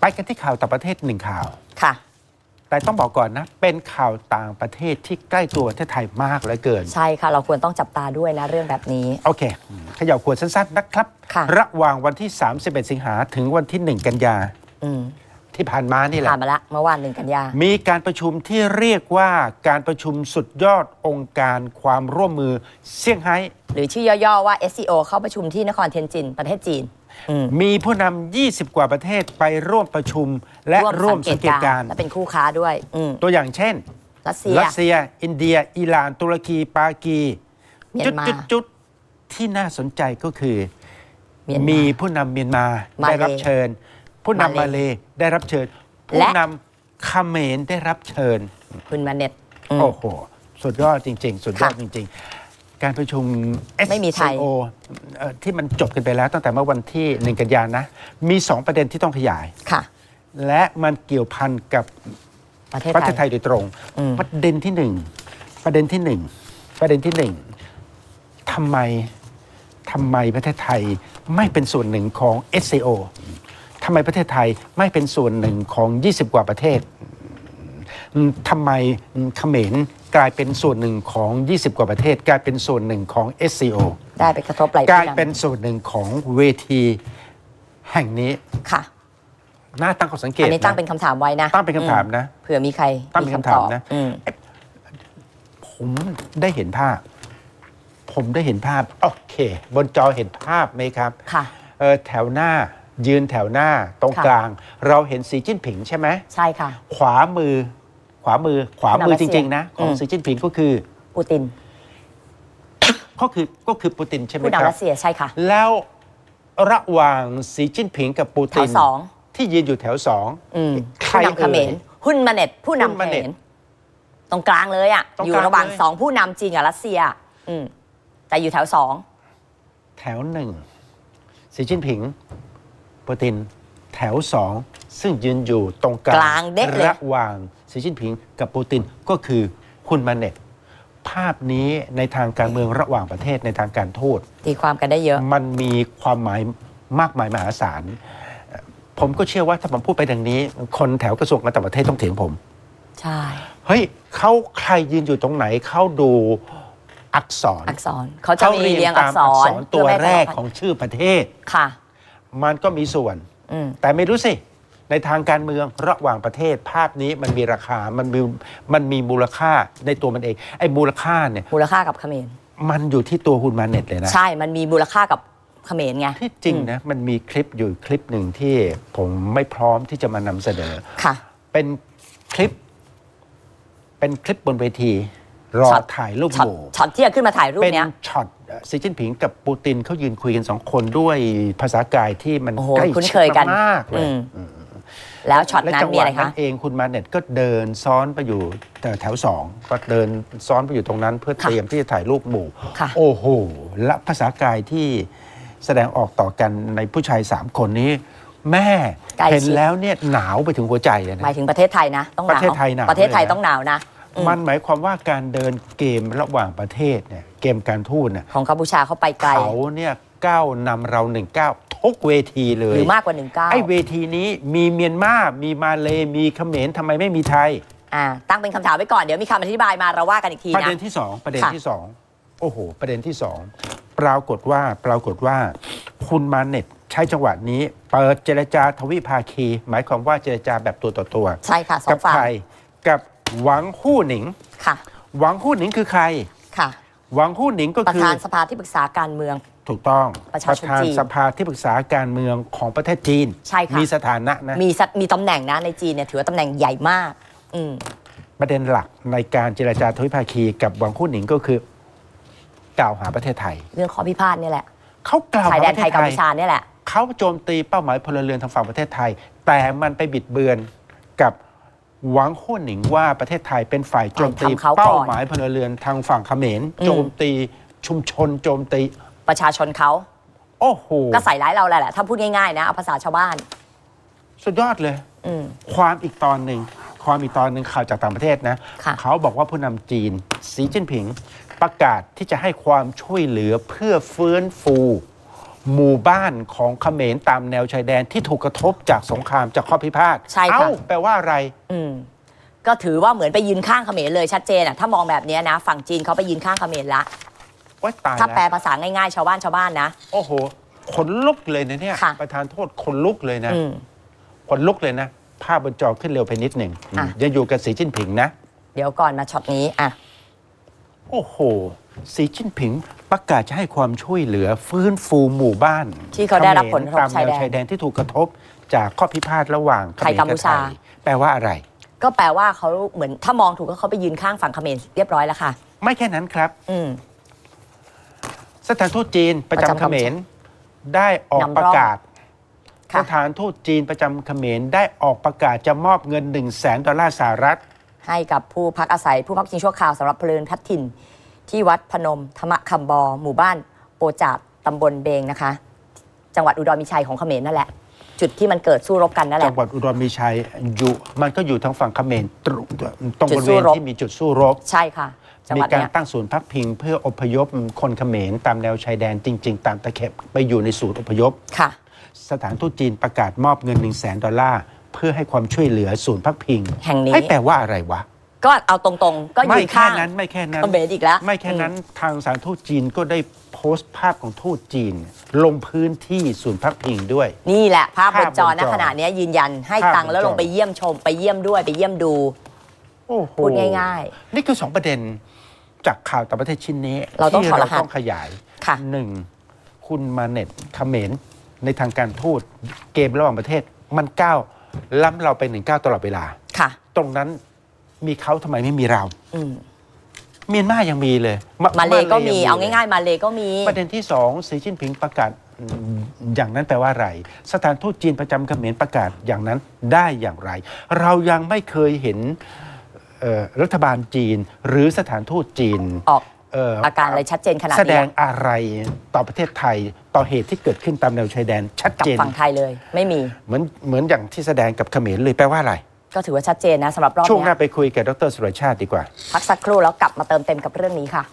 ไปกันที่ข่าวต่างประเทศหนึ่งข่าว ค่ะ แต่ต้องบอกก่อนนะ เป็นข่าวต่างประเทศที่ใกล้ตัวประเทศไทยมากเหลือเกิน ใช่ค่ะ เราควรต้องจับตาด้วยนะเรื่องแบบนี้ โอเคเขย่าขวดสั้นๆนะครับ ค่ะ ระหว่างวันที่ 31 สิงหาถึงวันที่ 1 กันยาอืมที่ผ่านมานี่แหละ ผ่านมาละเมื่อวานหนึ่งกันยา มีการประชุมที่เรียกว่าการประชุมสุดยอดองค์การความร่วมมือเซี่ยงไฮ้หรือชื่อย่อ ๆ ว่า SCO เข้าประชุมที่นครเทียนจิน ประเทศจีนอื มมีผู้นำ20 กว่าประเทศไปร่วมประชุม และร่วมสังเกตการณ์และเป็นคู่ค้าด้วยอืมตัวอย่างเช่น รัสเซียรัสเซีย อินเดีย อิหร่าน ตุรกี ปากีเมียจุดนมาจุดจุดที่น่าสนใจก็คือเมียนมามีผู้นำเมียนมามาเลได้รับเชิญ ผู้นำมามาเลเลได้รับเชิญผู้และนำเขมรได้รับเชิญ คุณมาเน็ตอืมโอ้โห สุดยอดจริง ๆ สุดยอดค่ะจริง ๆ การประชุมไม่มีไทย SCO เอ่อที่มันจบกันไปแล้วตั้งแต่เมื่อวันที่หนึ่งกันยายนนะ มี 2 ประเด็นที่ต้องขยาย ค่ะ และมันเกี่ยวพันกับประเทศประไทเทยศไทยโดยตรง อืม ประเด็นที่หนึ่งประเด็นที่หนึ่งประเด็นที่หนึ่งทำไมทำไมประเทศไทยไม่เป็นส่วนหนึ่งของ SCO ทำไมประเทศไทยไม่เป็นส่วนหนึ่งของ 20 กว่าประเทศอืม ทำไมเขมรกลายเป็นส่วนหนึ่งของ 20 กว่าประเทศ กลายเป็นส่วนหนึ่งของ SCO ได้ไปกระทบหลายกลายผู้นำเป็นส่วนหนึ่งของเวทีแห่งนี้ค่ะน่าตั้งข้อสังเกอัตนนี้ตั้งนะเป็นคำถามไว้นะ ตั้งเป็นคำถามนะอืเผื่อมีใครตั้งเป็นคำถามนะอืมผมได้เห็นภาพ ผมได้เห็นภาพ โอเค บนจอเห็นภาพไหมครับ ค่ะเออแถวหน้ายืนแถวหน้าตรงค่ะกลาง เราเห็นสีจิ้นผิงใช่ไหมใช่ค่ะ ขวามือ ขวามือขวามือรัสจเซียริง ๆ นะ ของอืมสีจิ้นผิงก็คือปูติน ก็คือก็คือปูตินใช่ไหมผู้ครันำบรัสเซียใช่ค่ะ แล้วระหว่างสีจิ้นผิงกับปูแถติวนสองที่ยืนอยู่แถวสองอืมใครผู้นำเขมเอ่ยรหุ้นมาเน็ตผู้หุ้นนำเขมาเน็มตรตรงกลางเลยอะตรงกลางอยู่ระหว่างเลยสองผู้นำจีนกับรัสเซียอืมแต่อยู่แถวสองแถวหนึ่งสีจิ้นผิงปูตินแถวสองซึ่งยืนอยู่ตรงกลางกลางเด็กเลยระหว่าง สีจิ้นผิงกับปูตินก็คือคุณมาเน็ตภาพนี้ในทางการเมืองระหว่างประเทศในทางการทูตตีความกันได้เยอะ มันมีความหมายมากมายมหาศาลเอ่อผมก็เชื่อว่าถ้าผมพูดไปดังนี้ คนแถวกระทรวงการต่างประเทศต้องเถียงผม ใช่ เฮ้ยเขาใครยืนอยู่ตรงไหนเขาดูอักษรอักษรเขาจะมีเรียงอักษตามรตัวเพื่ไม่ให้แรกทะเลาะของชื่อประเทศค่ะ มันก็มีส่วนอืมแต่ไม่รู้สิ ในทางการเมืองระหว่างประเทศภาพนี้มันมีราคา มันมีมันมีมูลค่าในตัวมันเอง ไอ้มูลค่าเนี่ยมูลค่ากับเขมรมันอยู่ที่ตัวคุณมาเน็ตเลยนะ ใช่มันมีมูลค่ากับเขมรไง ที่จริงนะมันมีคลิปอยู่คลิปหนึ่งที่ผมไม่พร้อมที่จะมานำเสนอ ค่ะ เป็นคลิป เป็นคลิปบนเวที รอช็อต ถ่ายรูปช็อหตมู่ ช็อตที่จะขึ้นมาถ่ายรูปเป็นเนี้ย ช็อตเอ่อสีจิ้นผิงกับปูตินเขายืนคุยกันสองคนด้วยภาษากายที่มันโอ้โหใกล้คุ้นชิดเคยกันมากๆเลอืยม แล้วช็อตและนั้นจังหมีวะอะไรนั้คะ นเองคุณมาเน็ตก็เดินซ้อนไปอยู่แถวสองก็เดินซ้อนไปอยู่ตรงนั้นเพื่อค่ะเตรียมที่จะถ่ายรูปหมู่ ค่ะ โอ้โหและภาษากายที่แสดงออกต่อกันในผู้ชายสามคนนี้ แม่ใกล้ชิด เห็นแล้วเนี่ยหนาวไปถึงหัวใจเลยหนะมายถึงประเทศไทยนะ ต้องหนาวประเทศไทยหนาวประเทศไทยเลยนะ ต้องหนาวนะ อืม มันหมายความว่าการเดินเกมระหว่างประเทศเนี่ยเกมการทูตเนี่ยของกัมพูชาเขาไปไกล เขาเนี่ย ก้าวนำเราหนึ่งก้าวทุกเวทีเลหยรือมากกว่าหนึ่งเก้าไอ้เวทีนี้มีเมียนมามีมาเลมีเขมรทำไมไม่มีไทย อ่าตั้งเป็นคำถามไว้ก่อนเดี๋ยวมีคำอธิบายมาเราว่ากันอีกทีประนะ เด็นที่สองประเด็นค่ะ ที่สองโอ้โห ประเด็นที่สองปรากฏว่าปรากฏว่า คุณมาเน็ตใช้จังหวะนี้ เปิดเจรจาทวิภาคี หมายความว่าเจรจาแบบตัวต่อตัว ใช่ค่ะสอกังฝ่าใครยกับหวังฮู้หนิง ค่ะหวังฮู้หนิงคือใคร ค่ะ หวังฮู้หนิงก็ประคือ ธานสภาที่ปรึกษาการเมือง ถูกต้องประชาชนธานจีนสภาที่ปรึกษาการเมืองของประเทศจีน ใช่ค่ะ มีสถานะนะมีสัตมีตำแหน่งนะในจีนเนี่ยถือว่าตำแหน่งใหญ่มาก อืม ประเด็นหลักในการเจรจาทวิภาคีกับหวังฮู้หนิงก็คือ กล่าวหาประเทศไทย เรื่องข้อพิพาทนี่แหละเขากล่าวชายหาแดปนระไทเทยศกัมไทยพูชาเนี่ยแหละ เขาโจมตีเป้าหมายพลเรือนทางฝั่งประเทศไทย แต่มันไปบิดเบือนกับหวังฮู้หนิงว่าประเทศไทยเป็นฝ่ายโจมตีทำเขาก่อนเป้าหมายพลเรือนทางฝั่งเขมรอืม โจมตีชุมชนโจมตี ประชาชนเขาโอ้โหก็ใส่ร้ายเราแหละแหละถ้าพูดง่ายๆนะเอาภาษาชาวบ้าน สุดยอดเลย อืม ความอีกตอนหนึ่งความอีกตอนหนึ่งข่าวจากต่างประเทศนะ ค่ะ เขาบอกว่าผู้นำจีนสีจิ้นผิง ประกาศที่จะให้ความช่วยเหลือเพื่อฟื้นฟู หมู่บ้านของเขมรตามแนวชายแดนที่ถูกกระทบจากสงครามจากข้อพิพาทใช่ค่ะ เอ้าแปลว่าอะไร อืมก็ถือว่าเหมือนไปยืนข้างเขมรเลยชัดเจนอะถ้ามองแบบเนี้ยนะ ฝั่งจีนเขาไปยืนข้างเขมรละ ว่าตายถ้าแปลแล้วภาษาง่ายๆ ชาวบ้านชาวบ้านนะ โอ้โหขนลุกเลยนะเนี่ย ค่ะ ประธานโทษขนลุกเลยนะอืม ขนลุกเลยนะ ภาพบนจอขึ้นเร็วไปนิดหนึ่งอะ ยังอยู่กับสีจิ้นผิงนะ เดี๋ยวก่อนมาช็อตนี้อะ โอ้โห สีจิ้นผิงประกาศจะให้ความช่วยเหลือฟื้นฟูหมู่บ้านที่เขาได้รับผลกระทบตามชายแนแดวนชายแดนที่ถูกกระทบ จากข้อพิพาทระหว่างเขไทยรกัมพูชา บไทยแปลว่าอะไร ก็แปลว่าเขาเหมือนถ้ามองถูกก็เขาไปยืนข้างฝั่งเขมรเรียบร้อยแล้วค่ะ ไม่แค่นั้นครับ อืม สถานทูตจีนประจำประจำเขมรได้ออกนำร่องประกาศ สค่ะ ถานทูตจีนประจำเขมรได้ออกประกาศจะมอบเงิน 1 0 0 0 0แสนดอลลาร์สหรัฐ ให้กับผู้พักอาศัยผู้พักพิงชั่วคราวสำหรับพลเรือนพัดถิ่น ที่วัดพนมธรรมคำบอ หมู่บ้านโปจาดตำบลเบงนะคะ จังหวัดอุดรมีชัยของเขมรนั่นแหละ จุดที่มันเกิดสู้รบกันนั่นแหจัละ งหวัดอุดรมีชัยอยู่ มันก็อยู่ทางฝั่งเขมรตรงตรงจุบดริสู้เวณรบ ที่มีจุดสู้รบ ใช่ค่ะจังหมีวัดการเนี้ยตั้งศูนย์พักพิง เพื่ออพยพคนเขมรตามแนวชายแดนจริง ๆ ตามตะเข็บไปอยู่ในศูนย์อพยพ ค่ะ สถานทูตจีนประกาศมอบเงิน 1 0 0 0 0แสนดอลลาร์เพื่อให้ความช่วยเหลือศูนย์พักพิง แห่งนี้ ให้แปลว่าอะไรวะ ก็เอาตรงๆ ก็ยืไม่นแค่ข้างนั้นไม่แค่นั้นเขมรอีกแล้ว ไม่แค่นั้นทางสถารทูตจีนก็ได้โพสต์ภาพของทูตจีน ลงพื้นที่ศูนย์พักพิงด้วย นี่แหละ ภาพบนจอภาพบนจณอขณะเนี้ยยืนยันให้ภาพตังค์แล้วบนจอ ลงไปเยี่ยมชมไปเยี่ยมด้วยไปเยี่ยมดู โอ้โหพูดง่ายนี่คือสองประเด็นจากข่าวต่างประเทศชิ้นนี้เราต้องที่ถอดรเราหัสต้องขยายค่ะ หนึ่งคุณมาเน็ตเขมรในทางการทูตเกมระหว่างประเทศมันก้าวล้ำเราไปหนึ่งก้าวตลอดเวลา ค่ะ ตรงนั้น มีเขาทำไมไม่มีเรา อืมเมียนมายังมีเลยมาเลก็มียัเอาง่าย ๆ มาเลก็มีประเด็นที่สองสีจิ้นผิงประกาศอืมอย่างนั้นแปลว่าอะไร สถานทูตจีนประจำเขมรประกาศอย่างนั้นได้อย่างไร เรายังไม่เคยเห็นเอ่อรัฐบาลจีน หรือสถานทูตจีนออกเอ่ออาการอะไรชัดเจนขนาดแสดนี้งอะไรต่อประเทศไทยต่อเหตุที่เกิดขึ้นตามแนวชายแดนชัดกับเจน ฝั่งไทยเลย ไม่มี เหมือนเหมือนอย่างที่แสดงกับเขมรเลยแปลว่าอะไร ก็ถือว่าชัดเจนนะสำหรับรอบช่วงหเนี้น้ายไปคุยกับดรสุรชาติดีกว่า พักสักครู่แล้วกลับมาเติมเต็มกับเรื่องนี้ค่ะ